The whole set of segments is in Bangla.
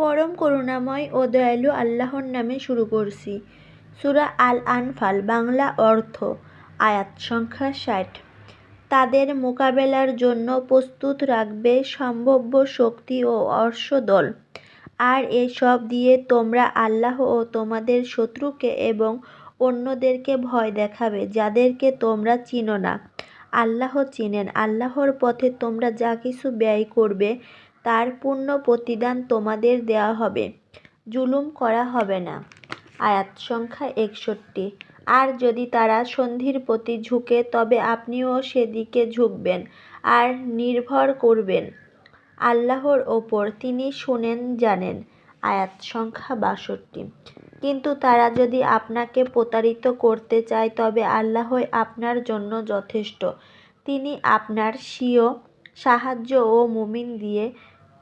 পরম করুণাময় ও দয়ালু আল্লাহর নামে শুরু করছি। সুরা আল আনফাল বাংলা অর্থ, আয়াত সংখ্যা ষাট। তাদের মোকাবেলার জন্য প্রস্তুত রাখবে সম্ভাব্য শক্তি ও অশ্বদল আর এসব দিয়ে তোমরা আল্লাহ ও তোমাদের শত্রুকে এবং অন্যদেরকে ভয় দেখাবে, যাদেরকে তোমরা চিনো না। আল্লাহ চিনেন। আল্লাহর পথে তোমরা যা কিছু ব্যয় করবে তার পূর্ণ প্রতিদান তোমাদের দেওয়া হবে। জুলুম করা হবে না। আয়াত সংখ্যা একষট্টি। আর যদি তারা সন্ধির প্রতি ঝুঁকে, তবে আপনিও সেদিকে ঝুঁকবেন আর নির্ভর করবেন। আল্লাহর ওপর তিনি শুনেন, জানেন। আয়াত সংখ্যা বাষট্টি। কিন্তু তারা যদি আপনাকে প্রতারিত করতে চায়, তবে আল্লাহই আপনার জন্য যথেষ্ট। তিনি আপনার স্বীয় সাহায্য ও মুমিন দিয়ে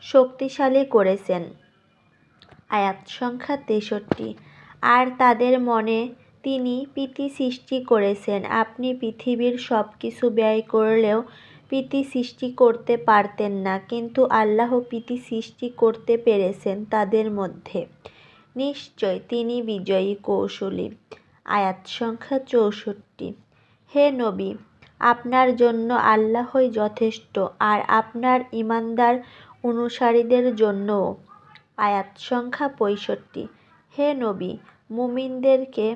শক্তিশালী করেছেন। আয়াত সংখ্যা তেষট্টি। আর তাদের মনে তিনি প্রীতি সৃষ্টি করেছেন। আপনি পৃথিবীর সব কিছু ব্যয় করলেও প্রীতি সৃষ্টি করতে পারতেন না, কিন্তু আল্লাহ প্রীতি সৃষ্টি করতে পেরেছেন তাদের মধ্যে। নিশ্চয় তিনি বিজয়ী, কৌশলী। আয়াত সংখ্যা চৌষট্টি। হে নবী, আপনার জন্য আল্লাহই যথেষ্ট, আর আপনার ইমানদার অনুসারীদের জন্যও আয়াত সংখ্যা পঁয়ষট্টি। হে নবী, মুমিনদেরকে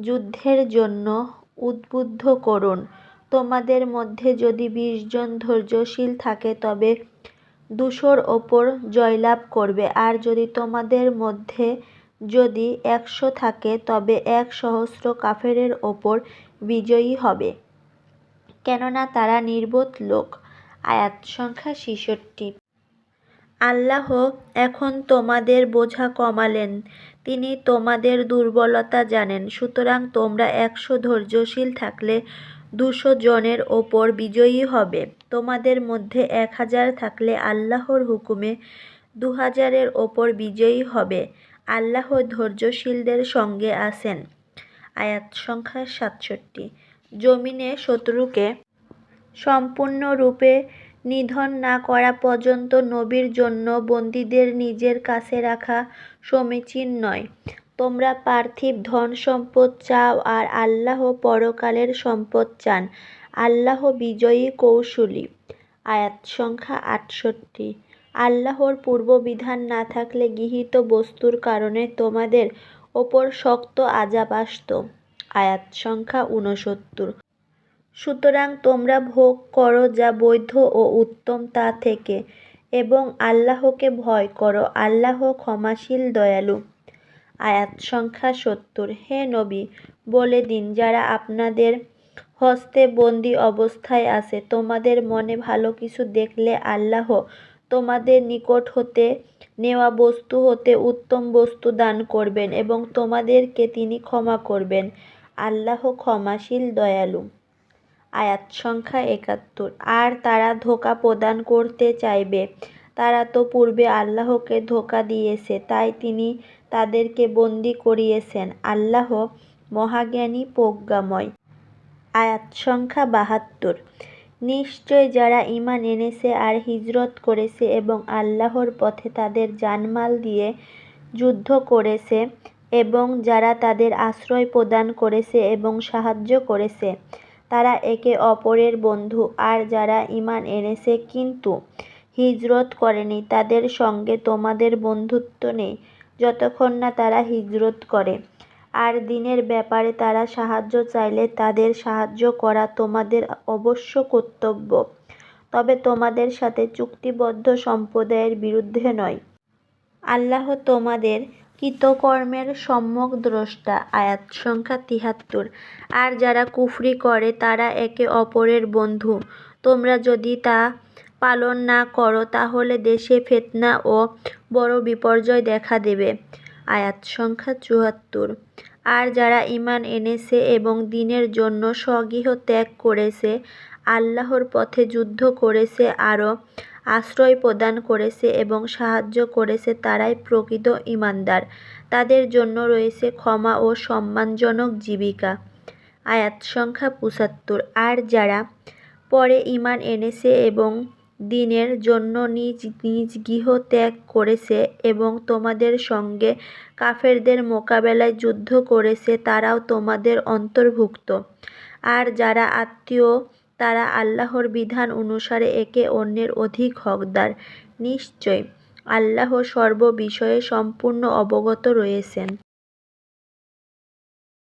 যুদ্ধের জন্য উদ্বুদ্ধ করুন। তোমাদের মধ্যে যদি বিশ জন ধৈর্যশীল থাকে, তবে দুশোর ওপর জয়লাভ করবে। আর যদি তোমাদের মধ্যে যদি একশো থাকে, তবে এক সহস্র কাফেরের ওপর বিজয়ী হবে। কেননা তারা নির্বোধ লোক। আয়াত সংখ্যা ছেষট্টি। আল্লাহ এখন তোমাদের বোঝা কমালেন। তিনি তোমাদের দুর্বলতা জানেন। সুতরাং তোমরা একশো ধৈর্যশীল থাকলে দুশো জনের ওপর বিজয়ী হবে। তোমাদের মধ্যে এক হাজার থাকলে আল্লাহর হুকুমে দু হাজারের ওপর বিজয়ী হবে। আল্লাহ ধৈর্যশীলদের সঙ্গে আছেন। আয়াত সংখ্যা সাতষট্টি। জমিনে শত্রুকে সম্পূর্ণরূপে নিধন না করা পর্যন্ত নবীর জন্য বন্দীদের নিজের কাছে রাখা সমীচীন নয়। তোমরা পার্থিব ধন সম্পদ চাও আর আল্লাহ পরকালের সম্পদ চান। আল্লাহ বিজয়ী কৌশলী। আয়াত সংখ্যা আটষট্টি। আল্লাহর পূর্ববিধান না থাকলে গৃহীত বস্তুর কারণে তোমাদের ওপর শক্ত আজাব আসত। আয়াত সংখ্যা ঊনসত্তর। সুতরাং তোমরা ভোগ করো যা বৈধ ও উত্তম তা থেকে, এবং আল্লাহকে ভয় করো। আল্লাহ ক্ষমাশীল, দয়ালু। আয়াত সংখ্যা সত্তর। হে নবী, বলে দিন, যারা আপনাদের হস্তে বন্দি অবস্থায় আছে, তোমাদের মনে ভালো কিছু দেখলে আল্লাহ তোমাদের নিকট হতে নেওয়া বস্তু হতে উত্তম বস্তু দান করবেন, এবং তোমাদেরকে তিনি ক্ষমা করবেন। আল্লাহ ক্ষমাশীল, দয়ালু। আয়াত সংখ্যা একাত্তর। আর তারা ধোকা প্রদান করতে চাইবে। তারা তো পূর্বে আল্লাহকে ধোকা দিয়েছে, তাই তিনি তাদেরকে বন্দি করিয়েছেন। আল্লাহ মহাজ্ঞানী প্রজ্ঞাময়। আয়াত সংখ্যা বাহাত্তর। নিশ্চয় যারা ইমান এনেছে আর হিজরত করেছে এবং আল্লাহর পথে তাদের জানমাল দিয়ে যুদ্ধ করেছে এবং যারা তাদের আশ্রয় প্রদান করেছে এবং সাহায্য করেছে তারা একে অপরের বন্ধু আর যারা ইমান এনেছে কিন্তু হিজরত করেনি, তাদের সঙ্গে তোমাদের বন্ধুত্ব নেই। যতক্ষণ না তারা হিজরত করে, আর দিনের ব্যাপারে তারা সাহায্য চাইলে তাদের সাহায্য করা তোমাদের অবশ্য কর্তব্য। তবে তোমাদের সাথে চুক্তিবদ্ধ সম্প্রদায়ের বিরুদ্ধে নয়। আল্লাহ তোমাদের কৃতকর্মের সম্যক দ্রষ্টা, আয়াত সংখ্যা তিহাত্তর। আর যারা কুফরি করে, তারা একে অপরের বন্ধু। তোমরা যদি তা পালন না করো, তাহলে দেশে ফেতনা ও বড় বিপর্যয় দেখা দেবে। আয়াত সংখ্যা চুয়াত্তর। আর যারা ইমান এনেছে এবং দিনের জন্য স্বগৃহ ত্যাগ করেছে, আল্লাহর পথে যুদ্ধ করেছে, আরও আশ্রয় প্রদান করেছে এবং সাহায্য করেছে তারাই প্রকৃত ইমানদার। তাদের জন্য রয়েছে ক্ষমা ও সম্মানজনক জীবিকা। আয়াত সংখ্যা পঁচাত্তর। আর যারা পরে ইমান এনেছে এবং দিনের জন্য নিজ নিজ গৃহ ত্যাগ করেছে এবং তোমাদের সঙ্গে কাফেরদের মোকাবেলায় যুদ্ধ করেছে, তারাও তোমাদের অন্তর্ভুক্ত। আর যারা আত্মীয় তারা আল্লাহর বিধান অনুসারে একে অন্যের অধিক হকদার। নিশ্চয় আল্লাহ সর্ব বিষয়ে সম্পূর্ণ অবগত রয়েছেন।